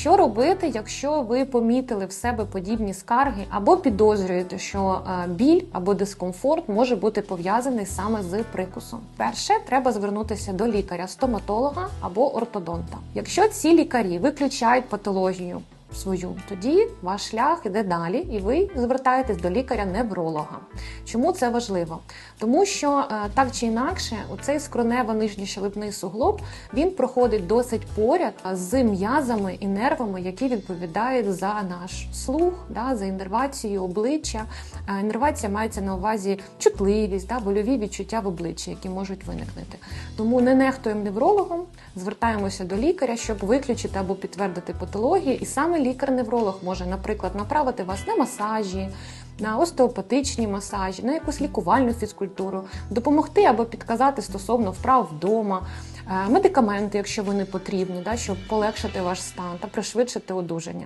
Що робити, якщо ви помітили в себе подібні скарги або підозрюєте, що е, біль або дискомфорт може бути пов'язаний саме з прикусом? Перше, треба звернутися до лікаря, стоматолога або ортодонта. Якщо ці лікарі виключають патологію свою, тоді ваш шлях іде далі, і ви звертаєтесь до лікаря-невролога. Чому це важливо? Тому що е, так чи інакше, оцей скронево нижньощелепний суглоб він проходить досить поряд з м'язами і нервами, які відповідають за наш слух, да, за іннервацію обличчя. Е, Іннервація мається на увазі чутливість, да, больові відчуття в обличчі, які можуть виникнути. Тому не нехтуємо неврологом, звертаємося до лікаря, щоб виключити або підтвердити патологію. І саме лікар-невролог може, наприклад, направити вас на масажі. На остеопатичні масажі, на якусь лікувальну фізкультуру, допомогти або підказати стосовно вправ вдома, е, медикаменти, якщо вони потрібні, да, щоб полегшити ваш стан та пришвидшити одужання.